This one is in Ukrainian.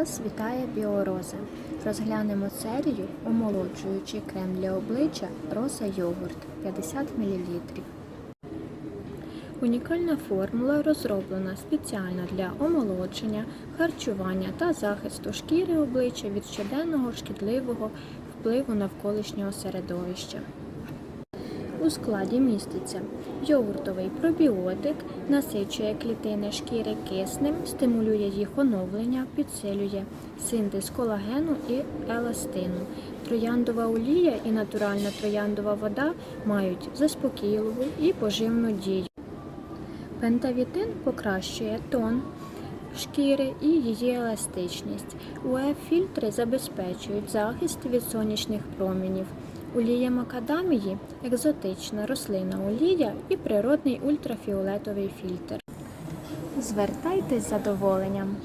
Вас вітає Біорози. Розглянемо серію омолоджуючий крем для обличчя Роса Йогурт 50 мл. Унікальна формула розроблена спеціально для омолодження, харчування та захисту шкіри обличчя від щоденного шкідливого впливу навколишнього середовища. У складі міститься йогуртовий пробіотик, насичує клітини шкіри киснем, стимулює їх оновлення, підсилює синтез колагену і еластину. Трояндова олія і натуральна трояндова вода мають заспокійливу і поживну дію. Пентавітин покращує тон шкіри і її еластичність. УЕ-фільтри забезпечують захист від сонячних промінів. Олія макадамії екзотична рослина олія і природний ультрафіолетовий фільтр. Звертайтесь з задоволенням.